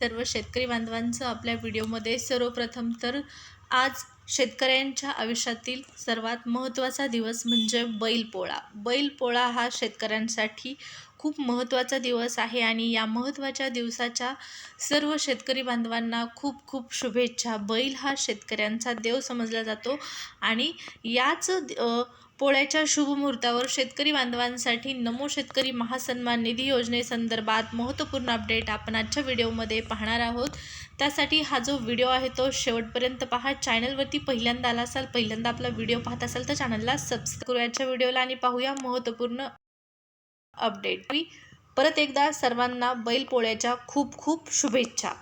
सर्व शेतकरी बांधवांचं आपल्या व्हिडिओमध्ये सर्वप्रथम तर आज शेतकऱ्यांच्या आयुष्यातील सर्वात महत्त्वाचा दिवस म्हणजे बैलपोळा. बैलपोळा हा शेतकऱ्यांसाठी खूप महत्त्वाचा दिवस आहे आणि या महत्त्वाच्या दिवसाच्या सर्व शेतकरी बांधवांना खूप खूप शुभेच्छा. बैल हा शेतकऱ्यांचा देव समजला जातो आणि याच पोळ्याच्या पोळ्याच्या शुभमुहूर्तावर शेतकरी बांधवांसाठी नमो शेतकरी महासन्मान निधी योजनेसंदर्भात महत्त्वपूर्ण अपडेट आपण आजच्या व्हिडिओमध्ये पाहणार आहोत. त्यासाठी हा जो व्हिडिओ आहे तो शेवटपर्यंत पहा. चॅनलवरती पहिल्यांदा आला असाल पहिल्यांदा आपला व्हिडिओ पाहत असाल तर चॅनलला सबस्क्राईब करूयाच्या व्हिडिओला आणि पाहूया महत्त्वपूर्ण अपडेट. परत एकदा सर्वांना बैलपोळ्याच्या खूप खूप शुभेच्छा.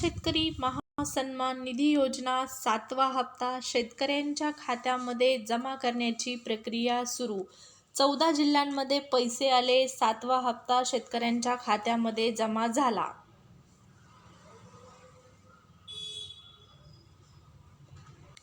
शेतकरी महासन्मान निधी योजना सातवा हप्ता शेतकऱ्यांच्या खात्यामध्ये जमा करण्याची प्रक्रिया सुरू. चौदा जिल्ह्यांमध्ये पैसे आले सातवा हप्ता शेतकऱ्यांच्या खात्यामध्ये जमा झाला.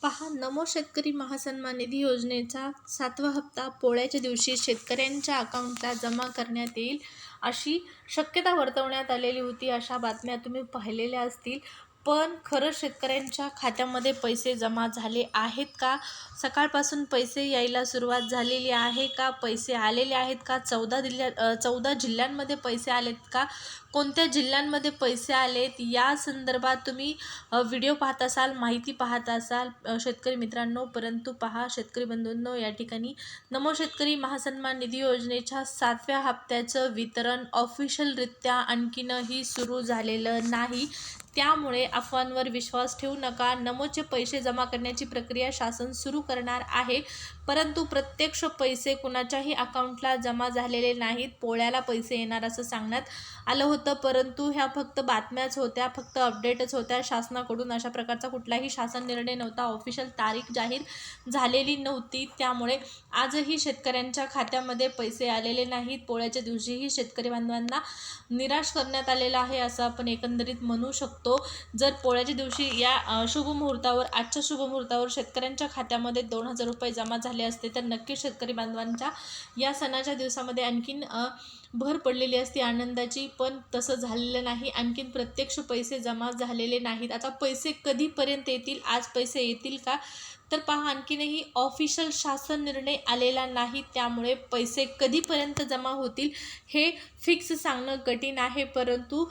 पहा नमो शेतकरी महासन्मान निधी योजनेचा सातवा हप्ता पोळ्याच्या दिवशी शेतकऱ्यांच्या अकाउंटला जमा करण्यात येईल अशी शक्यता वर्तवण्यात आलेली होती अशा बातम्या तुम्ही पाहिलेल्या असतील. पण खरंच शेतकऱ्यांच्या खात्यामध्ये पैसे जमा झाले आहेत का? सकाळपासून पैसे यायला सुरुवात झालेली आहे का? पैसे आलेले आहेत का? चौदा जिल्ह्या चौदा जिल्ह्यांमध्ये पैसे आलेत का? कोणत्या जिल्ह्यांमध्ये पैसे आलेत? या संदर्भात तुम्ही व्हिडिओ पाहत असाल माहिती पाहत असाल शेतकरी मित्रांनो परंतु पहा शेतकरी बंधूंनो या ठिकाणी नमो शेतकरी महासन्मान निधी योजनेच्या सातव्या हप्त्याचं वितरण ऑफिशियलरित्या आणखीनही सुरू झालेलं नाही. त्यामुळे अफवांवर विश्वास ठेवू नका. नमोचे पैसे जमा करण्याची प्रक्रिया शासन सुरू करणार आहे. परंतु प्रत्यक्ष पैसे कुणाच्याही अकाउंटला जमा झालेले नाहीत. पोळ्याला पैसे येणार असं सांगण्यात आलं होतं. परंतु ह्या फक्त बातम्याच होत्या फक्त अपडेटच होत्या. शासनाकडून अशा प्रकारचा कुठलाही शासन निर्णय नव्हता. ऑफिशियल तारीख जाहीर झालेली नव्हती. त्यामुळे आजही शेतकऱ्यांच्या खात्यामध्ये पैसे आलेले नाहीत. पोळ्याच्या दिवशीही शेतकरी बांधवांना निराश करण्यात आलेला आहे असं आपण एकंदरीत म्हणू शकतो. जर पोळ्याच्या दिवशी या शुभमुहूर्तावर आजच्या शुभमुहूर्तावर शेतकऱ्यांच्या खात्यामध्ये दोन हजार रुपये जमा झाले असते तर नक्कीच शेतकरी बांधवांच्या या सणाच्या दिवसामध्ये आणखीन भर पडलेली असते. आनंदाची पण तसं झालेलं नाही. आणखीन प्रत्यक्ष पैसे जमा झालेले नाहीत. आता पैसे कधीपर्यंत येतील? आज पैसे येतील का? तर पहा आणखीनही ऑफिशियल शासन निर्णय आलेला नाही त्यामुळे पैसे कधीपर्यंत जमा होतील हे फिक्स सांगणं कठीण आहे. परंतु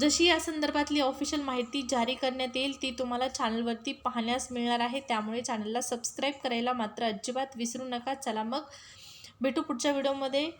जशी या संदर्भातली ऑफिशियल माहिती जारी करण्यात येईल ती तुम्हाला चॅनलवरती पाहण्यास मिळणार आहे. त्यामुळे चॅनलला सबस्क्राईब करायला मात्र अजिबात विसरू नका. चला मग भेटू पुढच्या व्हिडिओमध्ये